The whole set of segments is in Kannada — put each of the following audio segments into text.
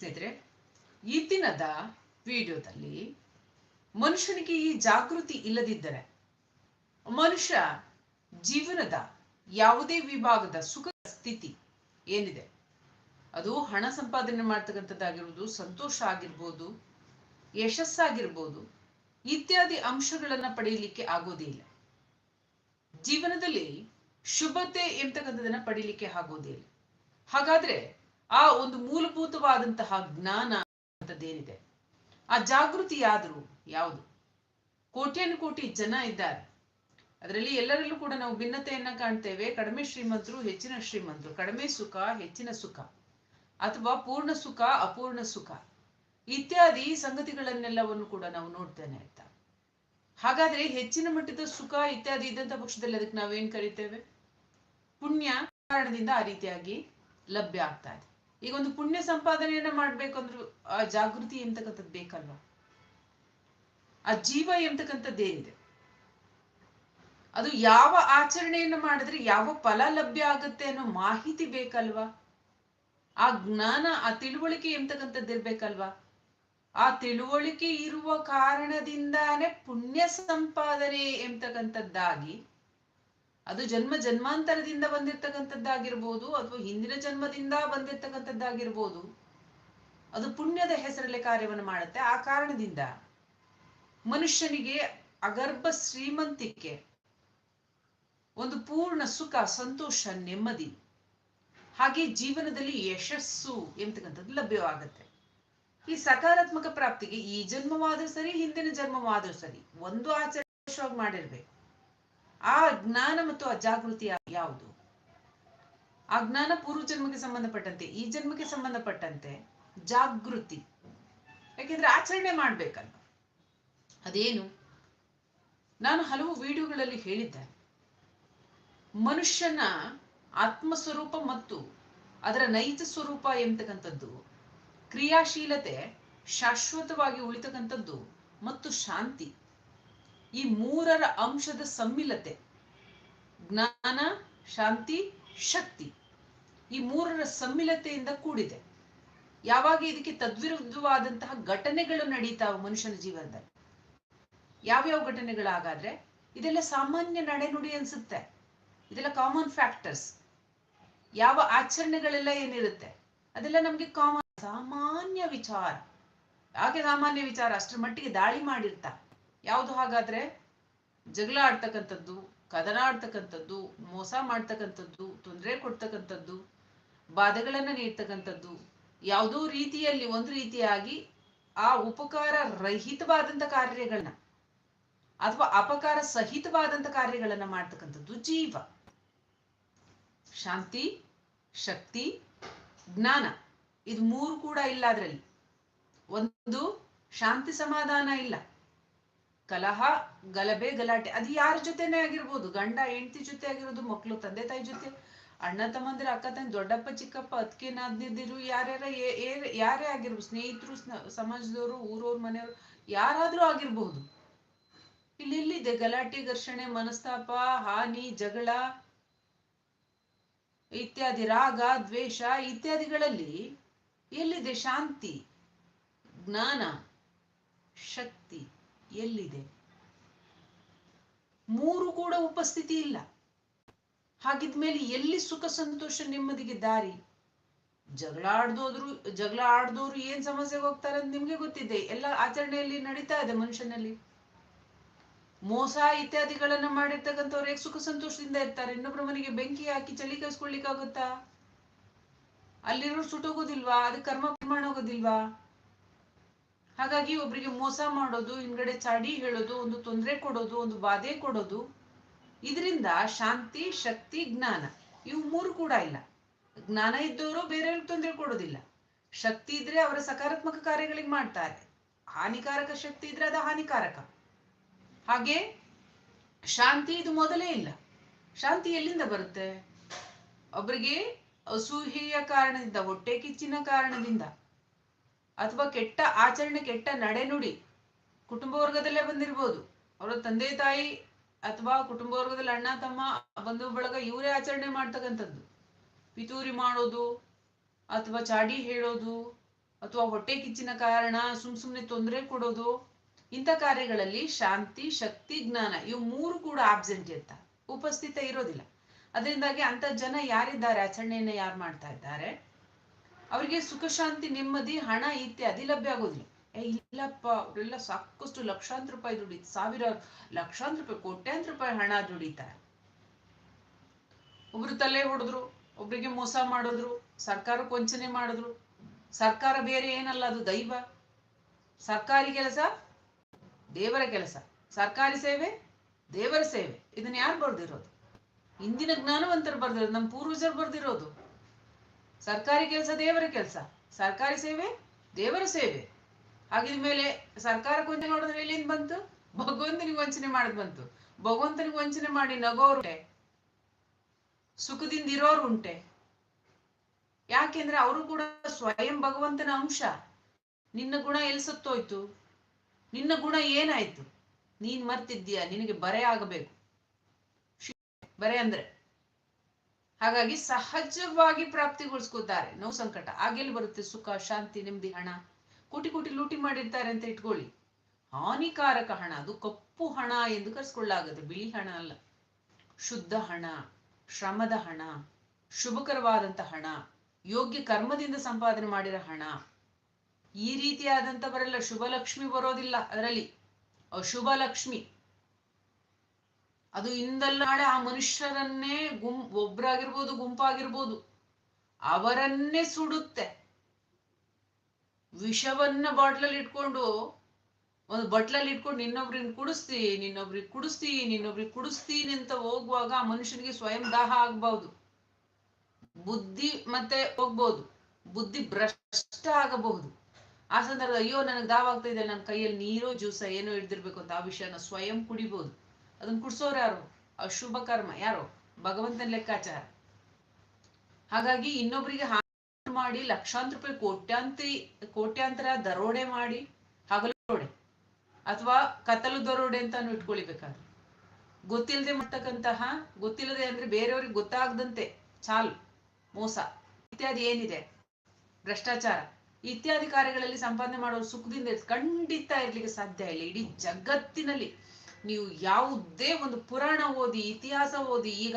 ಸ್ನೇಹಿತರೆ ಈ ದಿನದ ವಿಡಿಯೋದಲ್ಲಿ ಮನುಷ್ಯನಿಗೆ ಈ ಜಾಗೃತಿ ಇಲ್ಲದಿದ್ದರೆ, ಮನುಷ್ಯ ಜೀವನದ ಯಾವುದೇ ವಿಭಾಗದ ಸುಖ ಸ್ಥಿತಿ ಏನಿದೆ? ಅದು ಹಣ ಸಂಪಾದನೆ ಮಾಡ್ತಕ್ಕಂಥದ್ದಾಗಿರ್ಬೋದು, ಸಂತೋಷ ಆಗಿರ್ಬೋದು, ಯಶಸ್ಸಾಗಿರ್ಬೋದು, ಇತ್ಯಾದಿ ಅಂಶಗಳನ್ನ ಪಡೆಯಲಿಕ್ಕೆ ಆಗೋದೇ ಇಲ್ಲ. ಜೀವನದಲ್ಲಿ ಶುಭತೆ ಎಂತಕ್ಕಂಥದ್ದನ್ನ ಪಡೀಲಿಕ್ಕೆ ಆಗೋದೇ ಇಲ್ಲ. ಹಾಗಾದ್ರೆ ಆ ಒಂದು ಮೂಲಭೂತವಾದಂತಹ ಜ್ಞಾನ ಅಂತದ್ದೇನಿದೆ? ಆ ಜಾಗೃತಿ ಆದರೂ ಯಾವುದು? ಕೋಟ್ಯಾನು ಕೋಟಿ ಜನ ಇದ್ದಾರೆ. ಅದರಲ್ಲಿ ಎಲ್ಲರಲ್ಲೂ ಕೂಡ ನಾವು ಭಿನ್ನತೆಯನ್ನ ಕಾಣ್ತೇವೆ. ಕಡಿಮೆ ಶ್ರೀಮಂತರು, ಹೆಚ್ಚಿನ ಶ್ರೀಮಂತರು. ಕಡಿಮೆ ಸುಖ, ಹೆಚ್ಚಿನ ಸುಖ. ಅಥವಾ ಪೂರ್ಣ ಸುಖ, ಅಪೂರ್ಣ ಸುಖ. ಇತ್ಯಾದಿ ಸಂಗತಿಗಳನ್ನೆಲ್ಲವನ್ನು ಕೂಡ ನಾವು ನೋಡ್ತೇನೆ ಅಂತ ಹಾಗಾದ್ರೆ ಹೆಚ್ಚಿನ ಮಟ್ಟದ ಸುಖ ಇತ್ಯಾದಿ ಇದ್ದಂತ ಪಕ್ಷದಲ್ಲಿ ಅದಕ್ಕೆ ನಾವೇನ್ ಕರಿತೇವೆ? ಪುಣ್ಯ ಕಾರಣದಿಂದ ಆ ರೀತಿಯಾಗಿ ಲಭ್ಯ ಆಗ್ತಾ ಇದೆ. ಈಗ ಒಂದು ಪುಣ್ಯ ಸಂಪಾದನೆಯನ್ನ ಮಾಡ್ಬೇಕಂದ್ರು ಆ ಜಾಗೃತಿ ಎಂತಕ್ಕಂಥದ್ದು ಬೇಕಲ್ವಾ? ಆ ಜೀವ ಎಂತಕ್ಕಂಥದ್ದೇನಿದೆ ಅದು ಯಾವ ಆಚರಣೆಯನ್ನು ಮಾಡಿದ್ರೆ ಯಾವ ಫಲ ಲಭ್ಯ ಆಗುತ್ತೆ ಅನ್ನೋ ಮಾಹಿತಿ ಬೇಕಲ್ವಾ? ಆ ಜ್ಞಾನ, ಆ ತಿಳುವಳಿಕೆ ಎಂತಕ್ಕಂಥದ್ದು ಇರ್ಬೇಕಲ್ವಾ? ಆ ತಿಳುವಳಿಕೆ ಇರುವ ಕಾರಣದಿಂದಾನೇ ಪುಣ್ಯ ಸಂಪಾದನೆ ಎಂತಕ್ಕಂಥದ್ದಾಗಿ ಅದು ಜನ್ಮ ಜನ್ಮಾಂತರದಿಂದ ಬಂದಿರ್ತಕ್ಕಂಥದ್ದಾಗಿರ್ಬೋದು ಅಥವಾ ಹಿಂದಿನ ಜನ್ಮದಿಂದ ಬಂದಿರ್ತಕ್ಕಂಥದ್ದಾಗಿರ್ಬೋದು, ಅದು ಪುಣ್ಯದ ಹೆಸರಲ್ಲಿ ಕಾರ್ಯವನ್ನು ಮಾಡುತ್ತೆ. ಆ ಕಾರಣದಿಂದ ಮನುಷ್ಯನಿಗೆ ಅಗರ್ಭ ಶ್ರೀಮಂತಿಕೆ, ಒಂದು ಪೂರ್ಣ ಸುಖ, ಸಂತೋಷ, ನೆಮ್ಮದಿ, ಹಾಗೆ ಜೀವನದಲ್ಲಿ ಯಶಸ್ಸು ಎಂತಕ್ಕಂಥದ್ದು ಲಭ್ಯವಾಗುತ್ತೆ. ಈ ಸಕಾರಾತ್ಮಕ ಪ್ರಾಪ್ತಿಗೆ ಈ ಜನ್ಮವಾದ್ರೂ ಸರಿ, ಹಿಂದಿನ ಜನ್ಮವಾದ್ರೂ ಸರಿ, ಒಂದು ಆಚರಣೆ ಮಾಡಿರ್ಬೇಕು. ಆ ಜ್ಞಾನ ಮತ್ತು ಅಜಾಗೃತಿ ಜಾಗೃತಿ ಯಾವುದು? ಆ ಜ್ಞಾನ ಪೂರ್ವ ಜನ್ಮಕ್ಕೆ ಸಂಬಂಧಪಟ್ಟಂತೆ, ಈ ಜನ್ಮಕ್ಕೆ ಸಂಬಂಧಪಟ್ಟಂತೆ ಜಾಗೃತಿ. ಯಾಕೆಂದ್ರೆ ಆಚರಣೆ ಮಾಡ್ಬೇಕಲ್ಲ ಅದೇನು? ನಾನು ಹಲವು ವಿಡಿಯೋಗಳಲ್ಲಿ ಹೇಳಿದ್ದೆ. ಮನುಷ್ಯನ ಆತ್ಮ ಸ್ವರೂಪ ಮತ್ತು ಅದರ ನೈಜ ಸ್ವರೂಪ ಎಂಬತಕ್ಕಂಥದ್ದು, ಕ್ರಿಯಾಶೀಲತೆ ಶಾಶ್ವತವಾಗಿ ಉಳಿತಕ್ಕಂಥದ್ದು ಮತ್ತು ಶಾಂತಿ. ಈ ಮೂರರ ಅಂಶದ ಸಮ್ಮಿಲತೆ. ಜ್ಞಾನ, ಶಾಂತಿ, ಶಕ್ತಿ ಈ ಮೂರರ ಸಮ್ಮಿಲತೆಯಿಂದ ಕೂಡಿದೆ. ಯಾವಾಗ ಇದಕ್ಕೆ ತದ್ವಿರುದ್ಧವಾದಂತಹ ಘಟನೆಗಳು ನಡೀತಾವ ಮನುಷ್ಯನ ಜೀವನದಲ್ಲಿ? ಯಾವ್ಯಾವ ಘಟನೆಗಳಾಗಾದ್ರೆ? ಇದೆಲ್ಲ ಸಾಮಾನ್ಯ ನಡೆನುಡಿ ಅನ್ಸುತ್ತೆ. ಇದೆಲ್ಲ ಕಾಮನ್ ಫ್ಯಾಕ್ಟರ್ಸ್ ಯಾವ ಆಚರಣೆಗಳೆಲ್ಲ ಏನಿರುತ್ತೆ? ಅದೆಲ್ಲ ನಮ್ಗೆ ಕಾಮನ್ ಸಾಮಾನ್ಯ ವಿಚಾರ. ಯಾಕೆ ಸಾಮಾನ್ಯ ವಿಚಾರ, ಅಷ್ಟರ ಮಟ್ಟಿಗೆ ದಾಳಿ ಮಾಡಿರ್ತಾ. ಯಾವುದು ಹಾಗಾದ್ರೆ? ಜಗಳ ಆಡ್ತಕ್ಕಂಥದ್ದು, ಕದನ ಆಡ್ತಕ್ಕಂಥದ್ದು, ಮೋಸ ಮಾಡ್ತಕ್ಕಂಥದ್ದು, ತೊಂದರೆ ಕೊಡ್ತಕ್ಕಂಥದ್ದು, ಬಾಧೆಗಳನ್ನು ನೀಡ್ತಕ್ಕಂಥದ್ದು, ಯಾವುದೋ ರೀತಿಯಲ್ಲಿ ಒಂದು ರೀತಿಯಾಗಿ ಆ ಉಪಕಾರ ರಹಿತವಾದಂಥ ಕಾರ್ಯಗಳನ್ನ ಅಥವಾ ಅಪಕಾರ ಸಹಿತವಾದಂತ ಕಾರ್ಯಗಳನ್ನ ಮಾಡ್ತಕ್ಕಂಥದ್ದು ಜೀವ. ಶಾಂತಿ, ಶಕ್ತಿ, ಜ್ಞಾನ ಇದು ಮೂರು ಕೂಡ ಇಲ್ಲ ಅದರಲ್ಲಿ. ಒಂದು ಶಾಂತಿ ಸಮಾಧಾನ ಇಲ್ಲ. ಕಲಹ, ಗಲಭೆ, ಗಲಾಟೆ, ಅದು ಯಾರ ಜೊತೆನೆ ಆಗಿರ್ಬೋದು. ಗಂಡ, ಹೆಂಡತಿ ಜೊತೆ ಆಗಿರೋದು ಮಕ್ಕಳು ತಂದೆ, ತಾಯಿ ಜೊತೆ. ಅಣ್ಣ, ತಮ್ಮಂದಿರ, ಅಕ್ಕ, ತಂದೆ, ದೊಡ್ಡಪ್ಪ, ಚಿಕ್ಕಪ್ಪ ಅದಕ್ಕೆ ಯಾರ್ಯಾರ ಯಾರೇ ಆಗಿರ್ಬೋದು. ಸ್ನೇಹಿತರು ಸಮಾಜದವರು, ಊರವ್ರ, ಮನೆಯವರು, ಯಾರಾದ್ರೂ ಆಗಿರ್ಬಹುದು ಇಲ್ಲಿ, ಇಲ್ಲಿದೆ ಗಲಾಟೆ, ಘರ್ಷಣೆ, ಮನಸ್ತಾಪ, ಹಾನಿ, ಜಗಳ, ಇತ್ಯಾದಿ, ರಾಗ, ದ್ವೇಷ ಇತ್ಯಾದಿಗಳಲ್ಲಿ ಎಲ್ಲಿದೆ ಶಾಂತಿ, ಜ್ಞಾನ, ಶಕ್ತಿ? ಎಲ್ಲಿದೆ? ಮೂರು ಕೂಡ ಉಪಸ್ಥಿತಿ ಇಲ್ಲ. ಹಾಗಿದ್ಮೇಲೆ ಎಲ್ಲಿ ಸುಖ ಸಂತೋಷ ನೆಮ್ಮದಿಗೆ ದಾರಿ? ಜಗಳ ಆಡ್ದೋದ್ರು ಜಗಳ ಆಡ್ದೋರು ಏನ್ ಸಮಸ್ಯೆಗೆ ಹೋಗ್ತಾರೆ ಅಂತ ನಿಮ್ಗೆ ಗೊತ್ತಿದೆ. ಎಲ್ಲ ಆಚರಣೆಯಲ್ಲಿ ನಡೀತಾ ಇದೆ ಮನುಷ್ಯನಲ್ಲಿ. ಮೋಸ ಇತ್ಯಾದಿಗಳನ್ನ ಮಾಡಿರ್ತಕ್ಕಂಥವ್ರು ಹೇಗೆ ಸುಖ ಸಂತೋಷದಿಂದ ಇರ್ತಾರೆ? ಇನ್ನೊಬ್ರ ಮನೆಗೆ ಬೆಂಕಿ ಹಾಕಿ ಚಳಿ ಕಾಯಿಸ್ಕೊಳ್ಲಿಕ್ಕಾಗುತ್ತಾ ಅಲ್ಲಿರೋ ಸುಟ್ಟೋಗೋದಿಲ್ವಾ? ಅದಕ್ಕೆ ಕರ್ಮ ಪ್ರಮಾಣ ಹೋಗೋದಿಲ್ವಾ? ಹಾಗಾಗಿ ಒಬ್ಬರಿಗೆ ಮೋಸ ಮಾಡೋದು, ಹಿಂದ್ಗಡೆ ಚಾಡಿ ಹೇಳೋದು, ಒಂದು ತೊಂದರೆ ಕೊಡೋದು, ಒಂದು ಬಾಧೆ ಕೊಡೋದು, ಇದರಿಂದ ಶಾಂತಿ, ಶಕ್ತಿ, ಜ್ಞಾನ, ಇವು ಮೂರು ಕೂಡ ಇಲ್ಲ. ಜ್ಞಾನ ಇದ್ದವರು ಬೇರೆಯವ್ರಿಗೆ ತೊಂದರೆ ಕೊಡೋದಿಲ್ಲ. ಶಕ್ತಿ ಇದ್ರೆ ಅವರ ಸಕಾರಾತ್ಮಕ ಕಾರ್ಯಗಳಿಗೆ ಮಾಡ್ತಾರೆ. ಹಾನಿಕಾರಕ ಶಕ್ತಿ ಇದ್ರೆ ಅದು ಹಾನಿಕಾರಕ. ಹಾಗೆ ಶಾಂತಿ ಇದು ಮೊದಲೇ ಇಲ್ಲ. ಶಾಂತಿ ಎಲ್ಲಿಂದ ಬರುತ್ತೆ? ಒಬ್ಬರಿಗೆ ಅಸೂಹೆಯ ಕಾರಣದಿಂದ, ಹೊಟ್ಟೆ ಕಿಚ್ಚಿನ ಕಾರಣದಿಂದ. ಅಥವಾ ಕೆಟ್ಟ ಆಚರಣೆ, ಕೆಟ್ಟ ನಡೆನುಡಿ ಕುಟುಂಬ ವರ್ಗದಲ್ಲೇ ಬಂದಿರ್ಬೋದು. ಅವರ ತಂದೆ, ತಾಯಿ ಅಥವಾ ಕುಟುಂಬ ವರ್ಗದಲ್ಲಿ ಅಣ್ಣ, ತಮ್ಮ ಬಂಧು ಬಳಗ ಇವರೇ ಆಚರಣೆ ಮಾಡ್ತಕ್ಕಂಥದ್ದು. ಪಿತೂರಿ ಮಾಡೋದು ಅಥವಾ ಚಾಡಿ ಹೇಳೋದು ಅಥವಾ ಹೊಟ್ಟೆ ಕಿಚ್ಚಿನ ಕಾರಣ ಸುಮ್ ಸುಮ್ನೆ ತೊಂದರೆ ಕೊಡೋದು, ಇಂಥ ಕಾರ್ಯಗಳಲ್ಲಿ ಶಾಂತಿ, ಶಕ್ತಿ, ಜ್ಞಾನ ಇವು ಮೂರು ಕೂಡ ಆಬ್ಸೆಂಟ್ ಅಂತ. ಉಪಸ್ಥಿತ ಇರೋದಿಲ್ಲ. ಅದರಿಂದಾಗಿ ಅಂತ ಜನ ಯಾರಿದ್ದಾರೆ? ಆಚರಣೆಯನ್ನ ಯಾರು ಮಾಡ್ತಾ ಇದ್ದಾರೆ? ಅವರಿಗೆ ಸುಖ, ಶಾಂತಿ, ನೆಮ್ಮದಿ, ಹಣ, ಇತ್ಯಾದಿ ಲಭ್ಯ ಆಗೋದಿಲ್ಲ. ಏ, ಇಲ್ಲಪ್ಪ, ಅವರೆಲ್ಲ ಸಾಕಷ್ಟು ಲಕ್ಷಾಂತರ ರೂಪಾಯಿ ದುಡಿ ಸಾವಿರ ಲಕ್ಷಾಂತರ ರೂಪಾಯಿ, ಕೋಟ್ಯಾಂತರ ರೂಪಾಯಿ ಹಣ ದುಡಿತಾರೆ. ಒಬ್ರು ತಲೆ ಹೊಡೆದ್ರು, ಒಬ್ರಿಗೆ ಮೋಸ ಮಾಡಿದ್ರು ಸರ್ಕಾರ ವಂಚನೆ ಮಾಡಿದ್ರು. ಸರ್ಕಾರ ಬೇರೆ ಏನಲ್ಲ, ಅದು ದೈವ. ಸರ್ಕಾರಿ ಕೆಲಸ, ದೇವರ ಕೆಲಸ. ಸರ್ಕಾರಿ ಸೇವೆ, ದೇವರ ಸೇವೆ. ಇದನ್ನ ಯಾರು ಬರ್ದಿರೋದು? ಇಂದಿನ ಜ್ಞಾನವಂತರು ಬರ್ದಿರೋದು, ನಮ್ಮ ಪೂರ್ವಜರು ಬರ್ದಿರೋದು. ಸರ್ಕಾರಿ ಕೆಲಸ ದೇವರ ಕೆಲಸ. ಸರ್ಕಾರಿ ಸೇವೆ, ದೇವರ ಸೇವೆ. ಹಾಗಿದ್ಮೇಲೆ ಸರ್ಕಾರಕ್ಕೆ ವಂಚನೆ ನೋಡಿದ್ರೆ ಎಲ್ಲಿಂದ ಬಂತು? ಭಗವಂತನಿಗೆ ವಂಚನೆ ಮಾಡಿದ್ ಬಂತು. ಭಗವಂತನಿಗೆ ವಂಚನೆ ಮಾಡಿ ನಗೋರು ಸುಖದಿಂದ ಇರೋರು ಉಂಟೆ. ಯಾಕೆಂದ್ರೆ ಅವರು ಕೂಡ ಸ್ವಯಂ ಭಗವಂತನ ಅಂಶ. ನಿನ್ನ ಗುಣ ಎಲ್ಲಿ ಸತ್ತೋಯ್ತು? ನಿನ್ನ ಗುಣ ಏನಾಯ್ತು? ನೀನ್ ಮರ್ತಿದ್ದೀಯ? ನಿನಗೆ ಬರೆ ಆಗಬೇಕು. ಬರೆ ಅಂದ್ರೆ? ಹಾಗಾಗಿ ಸಹಜವಾಗಿ ಪ್ರಾಪ್ತಿಗೊಳಿಸ್ಕೋತಾರೆ. ನೋವು ಸಂಕಟ ಆಗೆಲ್ಲಿ ಬರುತ್ತೆ. ಸುಖ, ಶಾಂತಿ, ನೆಮ್ಮದಿ, ಹಣ. ಕೋಟಿ ಕೋಟಿ ಲೂಟಿ ಮಾಡಿರ್ತಾರೆ ಅಂತ ಇಟ್ಕೊಳ್ಳಿ. ಹಾನಿಕಾರಕ ಹಣ, ಅದು ಕಪ್ಪು ಹಣ ಎಂದು ಕರೆಸ್ಕೊಳ್ಳಾಗುತ್ತೆ ಬಿಳಿ ಹಣ ಅಲ್ಲ. ಶುದ್ಧ ಹಣ, ಶ್ರಮದ ಹಣ, ಶುಭಕರವಾದಂತ ಹಣ, ಯೋಗ್ಯ ಕರ್ಮದಿಂದ ಸಂಪಾದನೆ ಮಾಡಿರೋ ಹಣ. ಈ ರೀತಿಯಾದಂಥವರೆಲ್ಲ ಶುಭ ಲಕ್ಷ್ಮಿ ಬರೋದಿಲ್ಲ ಅದರಲ್ಲಿ. ಅಶುಭ ಲಕ್ಷ್ಮಿ ಅದು ಇಂದಲ್ಲ ನಾಳೆ ಆ ಮನುಷ್ಯರನ್ನೇ ಗುಂ, ಒಬ್ರಾಗಿರ್ಬೋದು, ಗುಂಪಾಗಿರ್ಬೋದು, ಅವರನ್ನೇ ಸುಡುತ್ತೆ. ವಿಷವನ್ನ ಬಾಟ್ಲಲ್ಲಿ ಇಟ್ಕೊಂಡು, ಒಂದು ಬಟ್ಲಲ್ಲಿ ಇಟ್ಕೊಂಡು ಇನ್ನೊಬ್ರಿಗೆ ಕುಡಿಸ್ತಿ ನಿನ್ನೊಬ್ರಿಗೆ ಕುಡಿಸ್ತಿ ನಿನ್ನೊಬ್ರಿಗೆ ಕುಡಿಸ್ತೀನಿ ಅಂತ ಹೋಗುವಾಗ ಆ ಮನುಷ್ಯನಿಗೆ ಸ್ವಯಂ ದಾಹ ಆಗ್ಬಹುದು ಬುದ್ಧಿ ಮತ್ತೆ ಹೋಗ್ಬೋದು. ಬುದ್ಧಿ ಭ್ರಷ್ಟ ಆಗಬಹುದು. ಆ ಸಂದರ್ಭದಲ್ಲಿ, ಅಯ್ಯೋ, ನನಗೆ ದಾವ ಆಗ್ತಾ ಇದೆ ನನ್ನ ಕೈಯಲ್ಲಿ ನೀರೋ, ಜ್ಯೂಸ, ಏನೋ ಹಿಡ್ದಿರ್ಬೇಕು ಅಂತ ಆ ವಿಷಯನ ಸ್ವಯಂ ಕುಡಿಬಹುದು ಅದನ್ನ ಕುಡ್ಸೋರು ಯಾರು? ಅಶುಭ ಕರ್ಮ, ಯಾರು? ಭಗವಂತನ ಲೆಕ್ಕಾಚಾರ. ಹಾಗಾಗಿ ಇನ್ನೊಬ್ಬರಿಗೆ ಹಾನಿ ಮಾಡಿ ಲಕ್ಷಾಂತರ ರೂಪಾಯಿ ಕೋಟ್ಯಾಂತ್ರಿ, ಕೋಟ್ಯಾಂತರ ದರೋಡೆ ಮಾಡಿ ಹಗಲೋಡೆ ಅಥವಾ ಕತ್ತಲು ದರೋಡೆ ಅಂತ ಇಟ್ಕೊಳಿಬೇಕಾದ್ರೆ. ಗೊತ್ತಿಲ್ಲದೆ ಮಾಡ್ತಕ್ಕಂತಹ, ಗೊತ್ತಿಲ್ಲದೆ ಅಂದ್ರೆ ಬೇರೆಯವ್ರಿಗೆ ಗೊತ್ತಾಗದಂತೆ ಚಾಲು ಮೋಸ, ಇತ್ಯಾದಿ ಏನಿದೆ? ಭ್ರಷ್ಟಾಚಾರ. ಇತ್ಯಾದಿ ಕಾರ್ಯಗಳಲ್ಲಿ ಸಂಪಾದನೆ ಮಾಡೋರು ಸುಖದಿಂದ ಖಂಡಿತ ಇರ್ಲಿಕ್ಕೆ ಸಾಧ್ಯ ಇಲ್ಲ. ಇಡೀ ಜಗತ್ತಿನಲ್ಲಿ ನೀವು ಯಾವುದೇ ಒಂದು ಪುರಾಣ ಓದಿ, ಇತಿಹಾಸ ಓದಿ, ಈಗ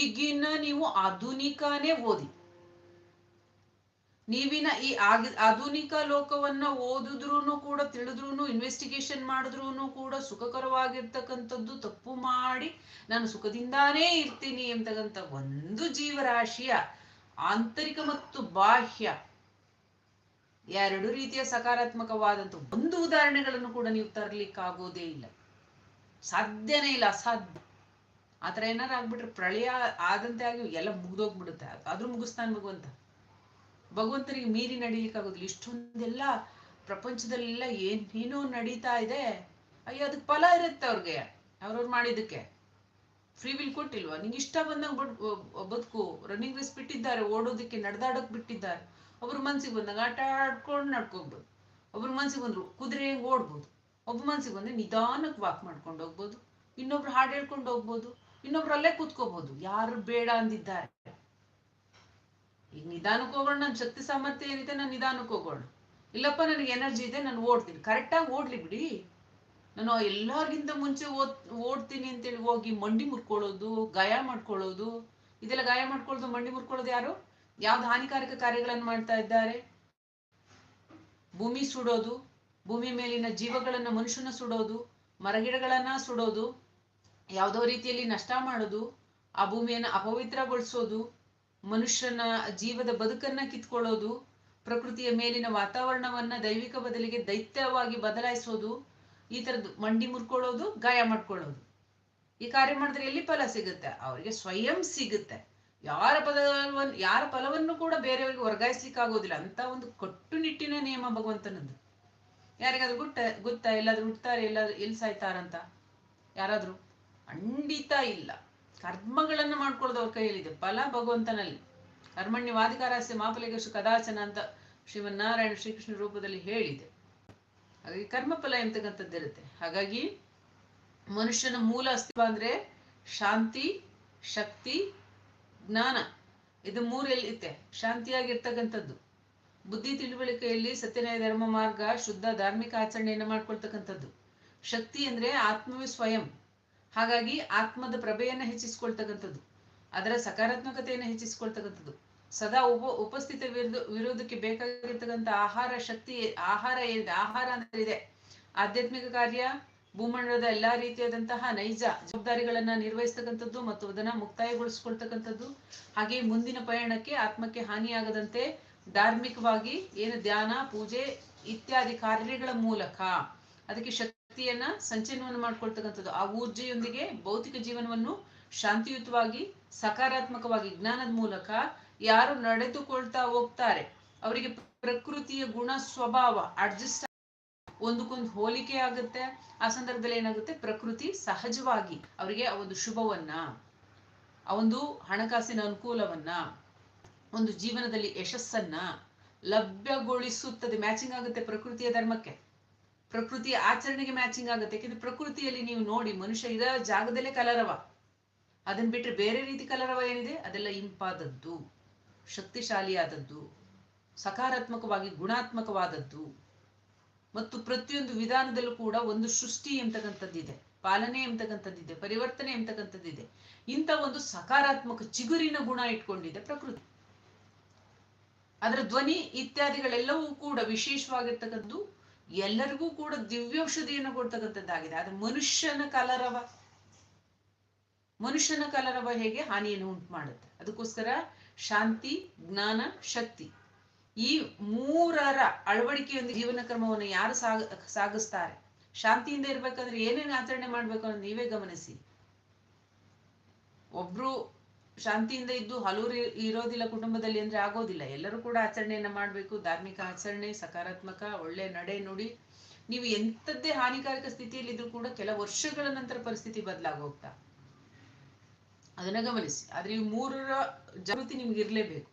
ಈಗಿನ ನೀವು ಆಧುನಿಕನೇ ಓದಿ. ನೀವಿನ ಈ ಆಧುನಿಕ ಲೋಕವನ್ನ ಓದಿದ್ರು ಕೂಡ ತಿಳಿದ್ರು ಇನ್ವೆಸ್ಟಿಗೇಷನ್ ಮಾಡಿದ್ರು ಕೂಡ ಸುಖಕರವಾಗಿರ್ತಕ್ಕಂಥದ್ದು ತಪ್ಪು ಮಾಡಿ ನಾನು ಸುಖದಿಂದಾನೇ ಇರ್ತೀನಿ ಅಂತಕ್ಕಂಥ ಒಂದು ಜೀವರಾಶಿಯ ಆಂತರಿಕ ಮತ್ತು ಬಾಹ್ಯ ಎರಡು ರೀತಿಯ ಸಕಾರಾತ್ಮಕವಾದಂಥ ಒಂದು ಉದಾಹರಣೆಗಳನ್ನು ಕೂಡ ನೀವು ತರಲಿಕ್ಕಾಗೋದೇ ಇಲ್ಲ. ಸಾಧ್ಯನೇ ಇಲ್ಲ ಅಸಾಧ್ಯ ಆತರ ಏನಾರು ಆಗ್ಬಿಟ್ರೆ ಪ್ರಳಯ ಆದಂತೆ ಆಗಿ ಎಲ್ಲ ಮುಗ್ದೋಗ್ಬಿಡುತ್ತೆ. ಆದ್ರೂ ಮುಗಿಸ್ತಾನೆ ಭಗವಂತ. ಭಗವಂತನಿಗೆ ಮೀರಿ ನಡೀಲಿಕ್ಕಾಗೋದಿಲ್ಲ. ಇಷ್ಟೊಂದೆಲ್ಲ ಪ್ರಪಂಚದಲ್ಲೆಲ್ಲ ಏನೇನೋ ನಡೀತಾ ಇದೆ. ಅಯ್ಯೋ, ಅದಕ್ಕೆ ಫಲ ಇರುತ್ತೆ ಅವ್ರಿಗೆ. ಅವ್ರವ್ರು ಮಾಡಿದ್ದಕ್ಕೆ. ಫ್ರೀ ವಿಲ್ ಕೊಟ್ಟಿಲ್ವಾ? ನಿಂಗೆ ಇಷ್ಟ ಬಂದಂಗೆ ಬಡ್ ಬದುಕು. ರನ್ನಿಂಗ್ ರೇಸ್ ಬಿಟ್ಟಿದ್ದಾರೆ, ಓಡೋದಕ್ಕೆ, ನಡೆದಾಡೋಕ್ ಬಿಟ್ಟಿದ್ದಾರೆ. ಒಬ್ರು ಮನ್ಸಿಗೆ ಬಂದಾಗ ಆಟ ಆಡ್ಕೊಂಡು ನಡ್ಕೋಗ್ಬೋದು ಒಬ್ರು ಮನ್ಸಿಗೆ ಬಂದ್ರು, ಕುದುರೆ ಓಡ್ಬೋದು? ಒಬ್ಬ ಮನ್ಸಿಗೆ ಬಂದ್ರೆ ನಿಧಾನಕ್ಕೆ ವಾಕ್ ಮಾಡ್ಕೊಂಡು ಹೋಗ್ಬೋದು. ಇನ್ನೊಬ್ರು ಹಾಡು ಹೇಳ್ಕೊಂಡು ಹೋಗ್ಬೋದು. ಇನ್ನೊಬ್ರು ಅಲ್ಲೇ ಕೂತ್ಕೋಬಹುದು ಯಾರು ಬೇಡ ಅಂದಿದ್ದಾರೆ. ಈಗ ನಿಧಾನಕ್ಕೆ ಹೋಗೋಣ ನನ್ನ ಶಕ್ತಿ ಸಾಮರ್ಥ್ಯ ಏನಿದೆ ನಾನು ನಿಧಾನಕ್ಕೆ ಹೋಗೋಣ. ಇಲ್ಲಪ್ಪ, ನನಗೆ ಎನರ್ಜಿ ಇದೆ, ನಾನು ಓಡ್ತೀನಿ. ಕರೆಕ್ಟಾಗಿ ಓಡ್ಲಿ ಬಿಡಿ. ನಾನು ಎಲ್ಲರಿಗಿಂತ ಮುಂಚೆ ಓದ್, ಓಡ್ತೀನಿ ಅಂತೇಳಿ ಹೋಗಿ ಮಂಡಿ ಮುರ್ಕೊಳ್ಳೋದು, ಗಾಯ ಮಾಡ್ಕೊಳ್ಳೋದು. ಇದೆಲ್ಲ ಗಾಯ ಮಾಡ್ಕೊಳ್ಳೋದು ಮಂಡಿ ಮುರ್ಕೊಳ್ಳೋದು ಯಾರು? ಯಾವ್ದು ಹಾನಿಕಾರಕ ಕಾರ್ಯಗಳನ್ನು ಮಾಡ್ತಾ ಇದ್ದಾರೆ? ಭೂಮಿ ಸುಡೋದು ಭೂಮಿ ಮೇಲಿನ ಜೀವಗಳನ್ನ ಮನುಷ್ಯನ ಸುಡೋದು, ಮರಗಿಡಗಳನ್ನ ಸುಡೋದು, ಯಾವುದೋ ರೀತಿಯಲ್ಲಿ ನಷ್ಟ ಮಾಡೋದು, ಆ ಭೂಮಿಯನ್ನ ಅಪವಿತ್ರಗೊಳಿಸೋದು, ಮನುಷ್ಯನ ಜೀವದ ಬದುಕನ್ನ ಕಿತ್ಕೊಳ್ಳೋದು, ಪ್ರಕೃತಿಯ ಮೇಲಿನ ವಾತಾವರಣವನ್ನ ದೈವಿಕ ಬದಲಿಗೆ ದೈತ್ಯವಾಗಿ ಬದಲಾಯಿಸೋದು, ಈ ತರದ್ದು ಮಂಡಿ ಮುರ್ಕೊಳ್ಳೋದು, ಗಾಯ ಮಾಡ್ಕೊಳ್ಳೋದು. ಈ ಕಾರ್ಯ ಮಾಡಿದ್ರೆ ಎಲ್ಲಿ ಫಲ ಸಿಗುತ್ತೆ? ಅವರಿಗೆ ಸ್ವಯಂ ಸಿಗುತ್ತೆ. ಯಾರ ಫಲವನ್ನು ಯಾರ ಫಲವನ್ನು ಕೂಡ ಬೇರೆಯವರಿಗೆ ವರ್ಗಾಯಿಸ್ಲಿಕ್ಕೆ ಆಗೋದಿಲ್ಲ ಅಂತ ಒಂದು ಕಟ್ಟುನಿಟ್ಟಿನ ನಿಯಮ ಭಗವಂತನದ್ದು. ಯಾರಿಗಾದ್ರೂ ಗುಟ್ಟ, ಗೊತ್ತಾ, ಎಲ್ಲಾದ್ರೂ ಹುಟ್ತಾರೆ, ಎಲ್ಲಾದ್ರೂ ಎಲ್ಲಿ ಸಾಯ್ತಾರಂತ? ಯಾರಾದ್ರೂ? ಖಂಡಿತ ಇಲ್ಲ. ಕರ್ಮಗಳನ್ನು ಮಾಡ್ಕೊಳ್ಳೋದು ಅವ್ರ ಕೈಯಲ್ಲಿದೆ. ಫಲ ಭಗವಂತನಲ್ಲಿ. ಕರ್ಮಣ್ಯವಾಧಿಕಾರಸ್ಯ ಮಾಫಲಿಗಷ್ಟು ಕದಾಚನ ಅಂತ ಶ್ರೀಮನ್ನಾರಾಯಣ ಶ್ರೀಕೃಷ್ಣ ರೂಪದಲ್ಲಿ ಹೇಳಿದೆ. ಹಾಗಾಗಿ ಕರ್ಮಫಲ ಎಂತಕ್ಕಂಥದ್ದಿರುತ್ತೆ ಹಾಗಾಗಿ ಮನುಷ್ಯನ ಮೂಲ ಅಸ್ತಿತ್ವ ಅಂದ್ರೆ ಶಾಂತಿ, ಶಕ್ತಿ, ಜ್ಞಾನ. ಇದು ಮೂರು ಎಲ್ಲಿತ್ತೆ ಶಾಂತಿಯಾಗಿರ್ತಕ್ಕಂಥದ್ದು. ಬುದ್ಧಿ ತಿಳುವಳಿಕೆಯಲ್ಲಿ ಸತ್ಯನಾಯ ಧರ್ಮ ಮಾರ್ಗ, ಶುದ್ಧ ಧಾರ್ಮಿಕ ಆಚರಣೆಯನ್ನು ಮಾಡ್ಕೊಳ್ತಕ್ಕಂಥದ್ದು. ಶಕ್ತಿ ಅಂದ್ರೆ ಆತ್ಮವೇ ಸ್ವಯಂ. ಹಾಗಾಗಿ ಆತ್ಮದ ಪ್ರಭೆಯನ್ನ ಹೆಚ್ಚಿಸ್ಕೊಳ್ತಕ್ಕಂಥದ್ದು. ಅದರ ಸಕಾರಾತ್ಮಕತೆಯನ್ನು ಹೆಚ್ಚಿಸ್ಕೊಳ್ತಕ್ಕಂಥದ್ದು. ಸದಾ ಉಪ, ಉಪಸ್ಥಿತ ವಿರುದ್ಧ ವಿರೋಧಕ್ಕೆ ಬೇಕಾಗಿರ್ತಕ್ಕಂಥ ಆಹಾರ ಶಕ್ತಿ, ಆಹಾರ ಆಹಾರ ಅಂದ್ರೆ ಇದೆ. ಆಧ್ಯಾತ್ಮಿಕ ಕಾರ್ಯ, ಭೂಮಂಡಲದ ಎಲ್ಲಾ ರೀತಿಯಾದಂತಹ ನೈಜ ಜವಾಬ್ದಾರಿಗಳನ್ನ ನಿರ್ವಹಿಸ್ತಕ್ಕಂಥದ್ದು ಮತ್ತು ಅದನ್ನ ಮುಕ್ತಾಯಗೊಳಿಸ್ಕೊಳ್ತಕ್ಕಂಥದ್ದು. ಹಾಗೆ ಮುಂದಿನ ಪಯಣಕ್ಕೆ ಆತ್ಮಕ್ಕೆ ಹಾನಿಯಾಗದಂತೆ ಧಾರ್ಮಿಕವಾಗಿ ಏನು ಧ್ಯಾನ, ಪೂಜೆ ಇತ್ಯಾದಿ ಕಾರ್ಯಗಳ ಮೂಲಕ ಅದಕ್ಕೆ ಶಕ್ತಿಯನ್ನ ಸಂಚಯನವನ್ನು ಮಾಡ್ಕೊಳ್ತಕ್ಕಂಥದ್ದು. ಆ ಊರ್ಜೆಯೊಂದಿಗೆ ಭೌತಿಕ ಜೀವನವನ್ನು ಶಾಂತಿಯುತವಾಗಿ, ಸಕಾರಾತ್ಮಕವಾಗಿ, ಜ್ಞಾನದ ಮೂಲಕ ಯಾರು ನಡೆದುಕೊಳ್ತಾ ಹೋಗ್ತಾರೆ, ಅವರಿಗೆ ಪ್ರಕೃತಿಯ ಗುಣ, ಸ್ವಭಾವ ಅಡ್ಜಸ್ಟ್ ಒಂದಕ್ಕೊಂದು ಹೋಲಿಕೆ ಆಗುತ್ತೆ. ಆ ಸಂದರ್ಭದಲ್ಲಿ ಏನಾಗುತ್ತೆ? ಪ್ರಕೃತಿ ಸಹಜವಾಗಿ ಅವರಿಗೆ ಆ ಒಂದು ಶುಭವನ್ನ, ಆ ಒಂದು ಹಣಕಾಸಿನ ಅನುಕೂಲವನ್ನ ಒಂದು ಜೀವನದಲ್ಲಿ ಯಶಸ್ಸನ್ನ ಲಭ್ಯಗೊಳಿಸುತ್ತದೆ ಮ್ಯಾಚಿಂಗ್ ಆಗುತ್ತೆ ಪ್ರಕೃತಿಯ ಧರ್ಮಕ್ಕೆ. ಪ್ರಕೃತಿಯ ಆಚರಣೆಗೆ ಮ್ಯಾಚಿಂಗ್ ಆಗುತ್ತೆ, ಯಾಕೆಂದ್ರೆ ಪ್ರಕೃತಿಯಲ್ಲಿ ನೀವು ನೋಡಿ ಮನುಷ್ಯ ಇರೋ ಜಾಗದಲ್ಲೇ ಕಲರವ. ಅದನ್ನ ಬಿಟ್ರೆ ಬೇರೆ ರೀತಿ ಕಲರವ ಏನಿದೆ? ಅದೆಲ್ಲ ಇಂಪಾದದ್ದು, ಶಕ್ತಿಶಾಲಿಯಾದದ್ದು, ಸಕಾರಾತ್ಮಕವಾಗಿ ಗುಣಾತ್ಮಕವಾದದ್ದು. ಮತ್ತು ಪ್ರತಿಯೊಂದು ವಿಧಾನದಲ್ಲೂ ಕೂಡ ಒಂದು ಸೃಷ್ಟಿ ಎಂತಕ್ಕಂಥದ್ದಿದೆ, ಪಾಲನೆ ಎಂತಕ್ಕಂಥದ್ದಿದೆ, ಪರಿವರ್ತನೆ ಎಂತಕ್ಕಂಥದ್ದಿದೆ. ಇಂಥ ಒಂದು ಸಕಾರಾತ್ಮಕ ಚಿಗುರಿನ ಗುಣ ಇಟ್ಕೊಂಡಿದೆ ಪ್ರಕೃತಿ. ಅದರ ಧ್ವನಿ ಇತ್ಯಾದಿಗಳೆಲ್ಲವೂ ಕೂಡ ವಿಶೇಷವಾಗಿರ್ತಕ್ಕದ್ದು ಎಲ್ಲರಿಗೂ ಕೂಡ ದಿವ್ಯೌಷಧಿಯನ್ನು ಕೊಡ್ತಕ್ಕಂಥದ್ದಾಗಿದೆ. ಅದು ಮನುಷ್ಯನ ಕಲರವ. ಮನುಷ್ಯನ ಕಲರವ ಹೇಗೆ? ಹಾನಿಯನ್ನು ಉಂಟು ಮಾಡುತ್ತೆ ಅದಕ್ಕೋಸ್ಕರ ಶಾಂತಿ, ಜ್ಞಾನ, ಶಕ್ತಿ. ಈ ಮೂರರ ಅಳವಡಿಕೆಯೊಂದಿಗೆ ಜೀವನ ಕ್ರಮವನ್ನು ಯಾರು ಸಾಗ, ಸಾಗಿಸ್ತಾರೆ? ಶಾಂತಿಯಿಂದ ಇರ್ಬೇಕಂದ್ರೆ ಏನೇನು ಆಚರಣೆ ಮಾಡ್ಬೇಕು ಅನ್ನೋದು ನೀವೇ ಗಮನಿಸಿ. ಒಬ್ರು ಶಾಂತಿಯಿಂದ ಇದ್ದು ಹಲವರು ಇರೋದಿಲ್ಲ ಕುಟುಂಬದಲ್ಲಿ ಅಂದ್ರೆ ಆಗೋದಿಲ್ಲ. ಎಲ್ಲರೂ ಕೂಡ ಆಚರಣೆಯನ್ನ ಮಾಡ್ಬೇಕು. ಧಾರ್ಮಿಕ ಆಚರಣೆ, ಸಕಾರಾತ್ಮಕ, ಒಳ್ಳೆ ನಡೆ ನುಡಿ. ನೀವು ಎಂಥದ್ದೇ ಹಾನಿಕಾರಕ ಸ್ಥಿತಿಯಲ್ಲಿ ಇದ್ರೂ ಕೂಡ ಕೆಲ ವರ್ಷಗಳ ನಂತರ ಪರಿಸ್ಥಿತಿ ಬದಲಾಗೋಗ್ತಾ. ಅದನ್ನ ಗಮನಿಸಿ. ಆದ್ರೆ ಈ ಮೂರರ ಜಾಗೃತಿ ನಿಮ್ಗೆ ಇರ್ಲೇಬೇಕು.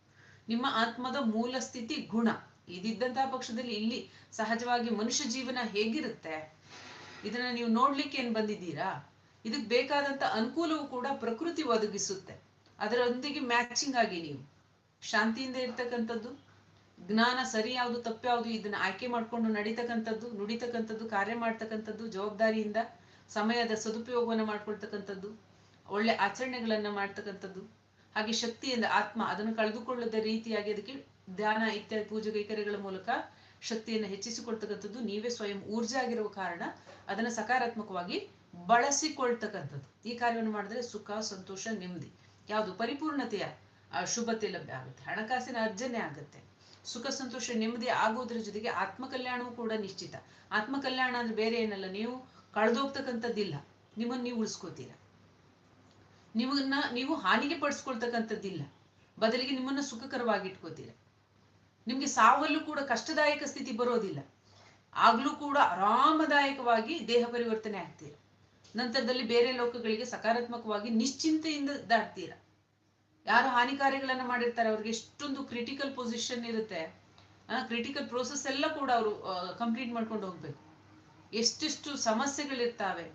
ನಿಮ್ಮ ಆತ್ಮದ ಮೂಲ ಸ್ಥಿತಿ ಗುಣ. ಇದಿದ್ದಂತಹ ಪಕ್ಷದಲ್ಲಿ ಇಲ್ಲಿ ಸಹಜವಾಗಿ ಮನುಷ್ಯ ಜೀವನ ಹೇಗಿರುತ್ತೆ? ಇದನ್ನ ನೀವು ನೋಡ್ಲಿಕ್ಕೆ ಏನ್ ಬಂದಿದ್ದೀರಾ? ಇದಕ್ ಬೇಕಾದಂತ ಅನುಕೂಲವೂ ಕೂಡ ಪ್ರಕೃತಿ ಒದಗಿಸುತ್ತೆ. ಅದರೊಂದಿಗೆ ಮ್ಯಾಚಿಂಗ್ ಆಗಿ ನೀವು. ಶಾಂತಿಯಿಂದ ಇರ್ತಕ್ಕಂಥದ್ದು, ಜ್ಞಾನ ಸರಿ ಯಾವುದು ತಪ್ಪ್ಯಾವುದು ಇದನ್ನ ಆಯ್ಕೆ ಮಾಡ್ಕೊಂಡು ನಡೀತಕ್ಕಂಥದ್ದು, ನುಡಿತಕ್ಕಂಥದ್ದು, ಕಾರ್ಯ ಮಾಡ್ತಕ್ಕಂಥದ್ದು, ಜವಾಬ್ದಾರಿಯಿಂದ ಸಮಯದ ಸದುಪಯೋಗವನ್ನು ಮಾಡ್ಕೊಳ್ತಕ್ಕಂಥದ್ದು, ಒಳ್ಳೆ ಆಚರಣೆಗಳನ್ನ ಮಾಡ್ತಕ್ಕಂಥದ್ದು, ಹಾಗೆ ಶಕ್ತಿಯಿಂದ ಆತ್ಮ ಅದನ್ನು ಕಳೆದುಕೊಳ್ಳದ ರೀತಿಯಾಗಿ ಅದಕ್ಕೆ ಧ್ಯಾನ ಇತ್ಯಾದಿ ಪೂಜೆ ಕೈಕರ್ಯಗಳ ಮೂಲಕ ಶಕ್ತಿಯನ್ನು ಹೆಚ್ಚಿಸಿಕೊಳ್ತಕ್ಕಂಥದ್ದು ನೀವೇ ಸ್ವಯಂ ಊರ್ಜೆ ಆಗಿರುವ ಕಾರಣ ಅದನ್ನ ಸಕಾರಾತ್ಮಕವಾಗಿ ಬಳಸಿಕೊಳ್ತಕ್ಕಂಥದ್ದು. ಈ ಕಾರ್ಯವನ್ನು ಮಾಡಿದ್ರೆ ಸುಖ, ಸಂತೋಷ, ನೆಮ್ಮದಿ. ಯಾವುದು ಪರಿಪೂರ್ಣತೆಯ ಶುಭತೆ ಲಭ್ಯ ಆಗುತ್ತೆ. ಹಣಕಾಸಿನ ಅರ್ಜನೆ ಆಗುತ್ತೆ. ಸುಖ, ಸಂತೋಷ, ನೆಮ್ಮದಿ ಆಗೋದ್ರ ಜೊತೆಗೆ ಆತ್ಮಕಲ್ಯಾಣವೂ ಕೂಡ ನಿಶ್ಚಿತ. ಆತ್ಮಕಲ್ಯಾಣ ಅಂದ್ರೆ ಬೇರೆ ಏನಲ್ಲ, ನೀವು ಕಳೆದೋಗ್ತಕ್ಕಂಥದ್ದಿಲ್ಲ. ನಿಮ್ಮನ್ನ ನೀವು ಉಳಿಸ್ಕೋತೀರ. ನಿಮ್ಮನ್ನ ನೀವು ಹಾನಿಗೆ ಪಡಿಸ್ಕೊಳ್ತಕ್ಕಂಥದ್ದಿಲ್ಲ. ಬದಲಿಗೆ ನಿಮ್ಮನ್ನ ಸುಖಕರವಾಗಿ ಇಟ್ಕೋತೀರ. ನಿಮ್ಗೆ ಸಾವಲ್ಲೂ ಕೂಡ ಕಷ್ಟದಾಯಕ ಸ್ಥಿತಿ ಬರೋದಿಲ್ಲ. ಆಗ್ಲೂ ಕೂಡ ಆರಾಮದಾಯಕವಾಗಿ ದೇಹ ಪರಿವರ್ತನೆ ಆಗ್ತೀರ. ನಂತರದಲ್ಲಿ ಬೇರೆ ಲೋಕಗಳಿಗೆ ಸಕಾರಾತ್ಮಕವಾಗಿ ನಿಶ್ಚಿಂತೆಯಿಂದ ದಾಟ್ತೀರ? ಯಾರು ಹಾನಿಕಾರಿಗಳನ್ನ ಮಾಡಿರ್ತಾರೆ, ಅವ್ರಿಗೆ ಎಷ್ಟೊಂದು ಕ್ರಿಟಿಕಲ್ ಪೊಸಿಷನ್ ಇರುತ್ತೆ. ಕ್ರಿಟಿಕಲ್ ಪ್ರೋಸೆಸ್ ಎಲ್ಲ ಕೂಡ ಅವರು ಕಂಪ್ಲೀಟ್ ಮಾಡ್ಕೊಂಡು ಹೋಗ್ಬೇಕು. ಎಷ್ಟೆಷ್ಟು ಸಮಸ್ಯೆಗಳಿರ್ತಾವೆ.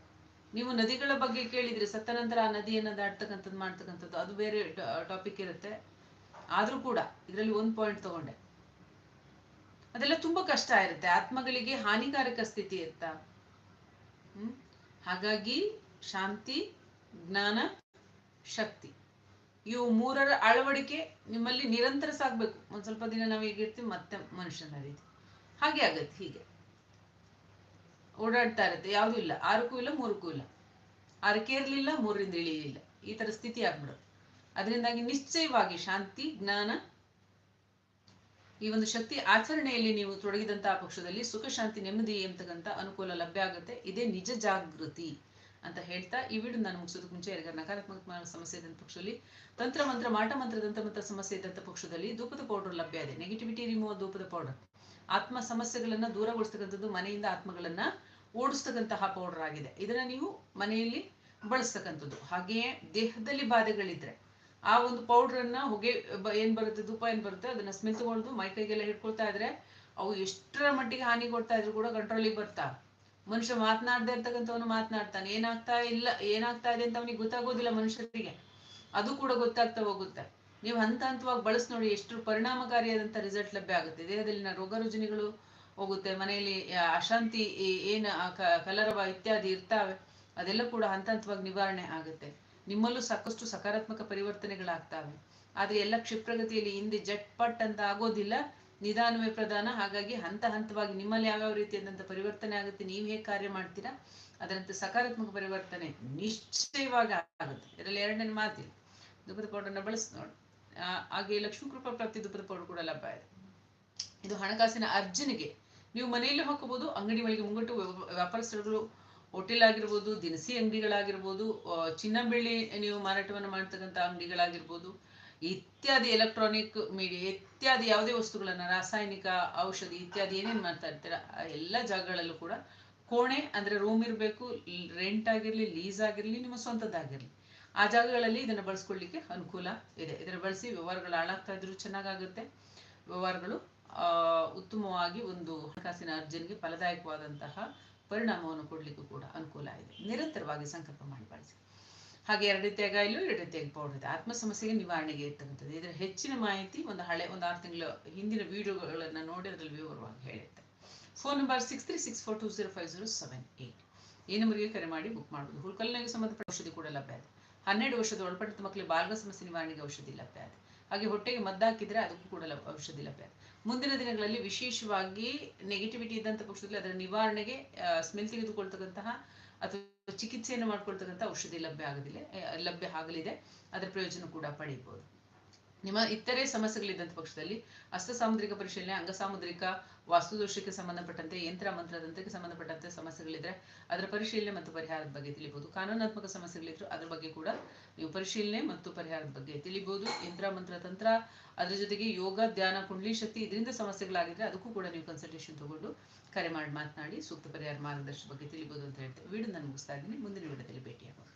ನೀವು ನದಿಗಳ ಬಗ್ಗೆ ಕೇಳಿದ್ರೆ ಸತ್ತ ನಂತರ ಆ ನದಿಯನ್ನ ದಾಟ್ತಕ್ಕಂಥದ್ದು, ಮಾಡ್ತಕ್ಕಂಥದ್ದು, ಅದು ಬೇರೆ ಟಾಪಿಕ್ ಇರುತ್ತೆ. ಆದ್ರೂ ಕೂಡ ಇದರಲ್ಲಿ ಒಂದು ಪಾಯಿಂಟ್ ತಗೊಂಡೆ. ಅದೆಲ್ಲ ತುಂಬಾ ಕಷ್ಟ ಇರುತ್ತೆ. ಆತ್ಮಗಳಿಗೆ ಹಾನಿಕಾರಕ ಸ್ಥಿತಿ ಇರ್ತಾ ಹ್ಮ್? ಹಾಗಾಗಿ ಶಾಂತಿ, ಜ್ಞಾನ, ಶಕ್ತಿ. ಇವು ಮೂರರ ಅಳವಡಿಕೆ ನಿಮ್ಮಲ್ಲಿ ನಿರಂತರ ಸಾಗ್ಬೇಕು. ಒಂದ್ ಸ್ವಲ್ಪ ದಿನ ನಾವು ಹೇಗಿರ್ತೀವಿ ಮತ್ತೆ ಮನುಷ್ಯನ ರೀತಿ. ಹಾಗೆ ಆಗತ್ತೆ, ಹೀಗೆ. ಓಡಾಡ್ತಾ ಇರುತ್ತೆ, ಯಾವುದೂ ಇಲ್ಲ. ಆರಕ್ಕೂ ಇಲ್ಲ, ಮೂರಕ್ಕೂ ಇಲ್ಲ. ಆರಕ್ಕೆ ಇರ್ಲಿಲ್ಲ ಮೂರರಿಂದ ಇಳಿಯಲಿಲ್ಲ ಈ ತರ ಸ್ಥಿತಿ ಆಗ್ಬಿಡುತ್ತೆ. ಅದರಿಂದಾಗಿ ನಿಶ್ಚಯವಾಗಿ ಶಾಂತಿ, ಜ್ಞಾನ ಈ ಒಂದು ಶಕ್ತಿ ಆಚರಣೆಯಲ್ಲಿ ನೀವು ತೊಡಗಿದಂತಹ ಪಕ್ಷದಲ್ಲಿ ಸುಖ, ಶಾಂತಿ, ನೆಮ್ಮದಿ ಎಂತಕ್ಕಂಥ ಅನುಕೂಲ ಲಭ್ಯ ಆಗುತ್ತೆ. ಇದೇ ನಿಜ ಜಾಗೃತಿ ಅಂತ ಹೇಳ್ತಾ ಈ ವಿಡಿಯೋ ನಾನು ಮುಗಿಸೋದಕ್ಕೆ ಮುಂಚೆ ಯಾರಿಗಾರ ನಕಾರಾತ್ಮಕ ಸಮಸ್ಯೆ ಇದ್ದಂಥ ಪಕ್ಷದಲ್ಲಿ, ತಂತ್ರ ಮಂತ್ರ, ಮಾಟ ಮಂತ್ರದಂತ ಮಂತ್ರ ಸಮಸ್ಯೆ ಇದ್ದಂಥ ಪಕ್ಷದಲ್ಲಿ ಧೂಪದ ಪೌಡರ್ ಲಭ್ಯ ಇದೆ. ನೆಗೆಟಿವಿಟಿ ರಿಮೂವ್ ಧೂಪದ ಪೌಡರ್ ಆತ್ಮ ಸಮಸ್ಯೆಗಳನ್ನ ದೂರಗೊಳಿಸ್ತಕ್ಕಂಥದ್ದು ಮನೆಯಿಂದ ಆತ್ಮಗಳನ್ನ ಓಡಿಸ್ತಕ್ಕಂತಹ ಪೌಡರ್ ಆಗಿದೆ. ಇದನ್ನ ನೀವು ಮನೆಯಲ್ಲಿ ಬಳಸ್ತಕ್ಕಂಥದ್ದು. ಹಾಗೆಯೇ ದೇಹದಲ್ಲಿ ಬಾಧೆಗಳಿದ್ರೆ ಆ ಒಂದು ಪೌಡರ್ ಅನ್ನ ಹೊಗೆ ಏನ್ ಬರುತ್ತೆ, ಧೂಪ ಏನ್ ಬರುತ್ತೆ, ಅದನ್ನ ಸ್ಮೆಲ್ ತಗೊಂಡು ಮೈ ಕೈಗೆಲ್ಲ ಹಿಡ್ಕೊಳ್ತಾ ಇದ್ರೆ ಅವು ಎಷ್ಟರ ಮಟ್ಟಿಗೆ ಹಾನಿ ಕೊಡ್ತಾ ಇದ್ರು ಕೂಡ ಕಂಟ್ರೋಲಿಗೆ ಬರ್ತಾ. ಮನುಷ್ಯ ಮಾತನಾಡದೆ ಇರ್ತಕ್ಕಂಥವನು ಮಾತನಾಡ್ತಾನೆ. ಏನಾಗ್ತಾ ಇಲ್ಲ, ಏನಾಗ್ತಾ ಇದೆ ಅಂತ ಅವನಿಗೆ ಗೊತ್ತಾಗೋದಿಲ್ಲ ಮನುಷ್ಯರಿಗೆ. ಅದು ಕೂಡ ಗೊತ್ತಾಗ್ತಾ ಹೋಗುತ್ತೆ. ನೀವು ಹಂತ ಹಂತವಾಗಿ ಬಳಸ್ ನೋಡಿ ಎಷ್ಟು ಪರಿಣಾಮಕಾರಿಯಾದಂಥ ರಿಸಲ್ಟ್ ಲಭ್ಯ ಆಗುತ್ತೆ. ದೇಹದಲ್ಲಿನ ರೋಗ ರುಜಿನಗಳು ಹೋಗುತ್ತೆ, ಮನೆಯಲ್ಲಿ ಅಶಾಂತಿ ಏನು ಕಲರವ ಇತ್ಯಾದಿ ಇರ್ತಾವೆ, ಅದೆಲ್ಲ ಕೂಡ ಹಂತ ಹಂತವಾಗಿ ನಿವಾರಣೆ ಆಗುತ್ತೆ. ನಿಮ್ಮಲ್ಲೂ ಸಾಕಷ್ಟು ಸಕಾರಾತ್ಮಕ ಪರಿವರ್ತನೆಗಳಾಗ್ತಾವೆ. ಆದ್ರೆ ಎಲ್ಲ ಕ್ಷಿಪ್ರಗತಿಯಲ್ಲಿ ಹಿಂದೆ ಜಟ್ ಪಟ್ ಅಂತ ಆಗೋದಿಲ್ಲ. ನಿಧಾನವೇ ಪ್ರಧಾನ. ಹಾಗಾಗಿ ಹಂತ ಹಂತವಾಗಿ ನಿಮ್ಮಲ್ಲಿ ಯಾವ್ಯಾವ ರೀತಿಯಾದಂಥ ಪರಿವರ್ತನೆ ಆಗುತ್ತೆ, ನೀವು ಹೇಗೆ ಕಾರ್ಯ ಮಾಡ್ತೀರಾ, ಅದರಂತೆ ಸಕಾರಾತ್ಮಕ ಪರಿವರ್ತನೆ ನಿಶ್ಚಯವಾಗಿ ಆಗುತ್ತೆ. ಇದರಲ್ಲಿ ಎರಡನೇ ಮಾತಿಲ್ಲ. ದುಬ್ಬದ ಪೌಡರ್ನ ಬಳಸಿ ನೋಡಿ. ಹಾಗೆ ಲಕ್ಷ್ಮೀ ಕೃಪಾ ಪ್ರಾಪ್ತಿ ದುಬ್ಬದ ಪೌಡರ್ ಕೂಡ ಲಭ್ಯ ಇದೆ. ಇದು ಹಣಕಾಸಿನ ಅರ್ಜನೆಗೆ ನೀವು ಮನೆಯಲ್ಲೂ ಹಾಕೋಬಹುದು ಅಂಗಡಿ ಮಳಿಗೆ ಮುಂಗಟ್ಟು ವ್ಯಾಪಾರಸ್ಥರು ಹೋಟೆಲ್ ಆಗಿರ್ಬೋದು ದಿನಸಿ ಅಂಗಡಿಗಳಾಗಿರ್ಬೋದು ಚಿನ್ನ ಬೆಳ್ಳಿ ನೀವು ಮಾರಾಟವನ್ನು ಮಾಡ್ತಕ್ಕಂಥ ಅಂಗಡಿಗಳಾಗಿರ್ಬೋದು, ಇತ್ಯಾದಿ ಎಲೆಕ್ಟ್ರಾನಿಕ್ ಮೀಡಿಯಾ, ಇತ್ಯಾದಿ ಯಾವುದೇ ವಸ್ತುಗಳನ್ನ, ರಾಸಾಯನಿಕ ಔಷಧಿ ಇತ್ಯಾದಿ ಏನೇನು ಮಾಡ್ತಾ ಇರ್ತೀರ ಎಲ್ಲ ಜಾಗಗಳಲ್ಲೂ ಕೂಡ ಕೋಣೆ ಅಂದ್ರೆ ರೂಮ್ ಇರಬೇಕು ರೆಂಟ್ ಆಗಿರಲಿ ಲೀಸ್ ಆಗಿರಲಿ, ನಿಮ್ಮ ಸ್ವಂತದ್ದಾಗಿರಲಿ. ಆ ಜಾಗಗಳಲ್ಲಿ ಇದನ್ನು ಬಳಸ್ಕೊಳ್ಳಿಕ್ಕೆ ಅನುಕೂಲ ಇದೆ. ಇದನ್ನು ಬಳಸಿ ವ್ಯವಹಾರಗಳು ಹಾಳಾಗ್ತಾ ಇದ್ರು ಚೆನ್ನಾಗಾಗುತ್ತೆ. ವ್ಯವಹಾರಗಳು ಉತ್ತಮವಾಗಿ ಒಂದು ಹಣಕಾಸಿನ ಅರ್ಜನ್ಗೆ ಫಲದಾಯಕವಾದಂತಹ ಪರಿಣಾಮವನ್ನು ಕೊಡಲಿಕ್ಕೂ ಕೂಡ ಅನುಕೂಲ ಇದೆ ನಿರಂತರವಾಗಿ ಸಂಕಲ್ಪ ಮಾಡಿ ಬಳಸಿ. ಹಾಗೆ ಎರಡು ರೀತಿಯಾಗಿ ಆಯಿಲು ಎರಡು ರೀತಿಯಾಗಿ ಪೌಡರ್ ಇದೆ. ಆತ್ಮ ಸಮಸ್ಯೆಗೆ ನಿವಾರಣೆಗೆ ಇರ್ತಕ್ಕಂಥದ್ದು. ಇದರ ಹೆಚ್ಚಿನ ಮಾಹಿತಿ ಒಂದು ಹಳೆ, ಒಂದು ಆರು ತಿಂಗಳ ಹಿಂದಿನ ವಿಡಿಯೋಗಳನ್ನು ನೋಡಿ ಅದರಲ್ಲಿ ವಿವರವಾಗಿ ಹೇಳುತ್ತೆ phone number six three six four two zero five zero seven eight ಈ ನಂಬರ್ಗೆ ಕರೆ ಮಾಡಿ ಬುಕ್ ಮಾಡಬಹುದು ಹುಳ್ಕಲ್ಲಿನಾಗೆ ಸಂಬಂಧಪಟ್ಟ ಔಷಧಿ ಕೂಡ ಲಭ್ಯ ಇದೆ. ಹನ್ನೆರಡು ವರ್ಷದ ಒಳಪಟ್ಟ ಮಕ್ಕಳಿಗೆ ಬಾಲ್ಗ ಸಮಸ್ಯೆ ನಿವಾರಣೆಗೆ ಔಷಧಿ ಲಭ್ಯ ಇದೆ. ಹಾಗೆ ಹೊಟ್ಟೆಗೆ ಮದ್ದಾಕಿದ್ರೆ ಅದಕ್ಕೂ ಕೂಡ ಔಷಧಿ ಲಭ್ಯ ಇದೆ. ಮುಂದಿನ ದಿನಗಳಲ್ಲಿ ವಿಶೇಷವಾಗಿ ನೆಗೆಟಿವಿಟಿ ಇದ್ದಂಥ ಪಕ್ಷದಲ್ಲಿ ಅದರ ನಿವಾರಣೆಗೆ ಸ್ಮೆಲ್ ತೆಗೆದುಕೊಳ್ತಕ್ಕಂತಹ ಅಥವಾ ಚಿಕಿತ್ಸೆಯನ್ನು ಮಾಡ್ಕೊಳ್ತಕ್ಕಂಥ ಔಷಧಿ ಲಭ್ಯ ಆಗದಿಲ್ಲ ಲಭ್ಯ ಆಗಲಿದೆ. ಅದರ ಪ್ರಯೋಜನ ಕೂಡ ಪಡೆಯಬಹುದು ನಿಮ್ಮ ಇತರೆ ಸಮಸ್ಯೆಗಳಿದ್ದಂಥ ಪಕ್ಷದಲ್ಲಿ ಹಸ್ತ ಸಾಮುದ್ರಿಕ ಪರಿಶೀಲನೆ, ಅಂಗಸಾಮುದ್ರಿಕ ವಾಸ್ತುದೋಷಕ್ಕೆ ಸಂಬಂಧಪಟ್ಟಂತೆ, ಯಂತ್ರ ಮಂತ್ರದಂತೆ ಸಂಬಂಧಪಟ್ಟಂತೆ ಸಮಸ್ಯೆಗಳಿದ್ರೆ ಅದರ ಪರಿಶೀಲನೆ ಮತ್ತು ಪರಿಹಾರದ ಬಗ್ಗೆ ತಿಳಿಬಹುದು ಕಾನೂನಾತ್ಮಕ ಸಮಸ್ಯೆಗಳಿದ್ರು ಅದರ ಬಗ್ಗೆ ಕೂಡ ನೀವು ಪರಿಶೀಲನೆ ಮತ್ತು ಪರಿಹಾರದ ಬಗ್ಗೆ ತಿಳಿಬಹುದು ಯಂತ್ರ, ಮಂತ್ರ, ತಂತ್ರ ಅದರ ಜೊತೆಗೆ ಯೋಗ, ಧ್ಯಾನ, ಕುಂಡ್ಲಿ, ಶಕ್ತಿ ಇದರಿಂದ ಸಮಸ್ಯೆಗಳಾಗಿದ್ರೆ ಅದಕ್ಕೂ ಕೂಡ ನೀವು ಕನ್ಸಲ್ಟೇಷನ್ ತಗೊಂಡು ಕರೆ ಮಾಡಿ, ಮಾತನಾಡಿ ಸೂಕ್ತ ಪರಿಹಾರ ಮಾರ್ಗದರ್ಶನ ಬಗ್ಗೆ ತಿಳಿಬಹುದು ಅಂತ ಹೇಳ್ತೇವೆ ವಿಡಿಯೋ ನಾನು ಮುಗಿಸ್ತಾ ಇದ್ದೀನಿ. ಮುಂದಿನ ವಿಡಿಯೋದಲ್ಲಿ ಭೇಟಿಯಾಗೋಣ.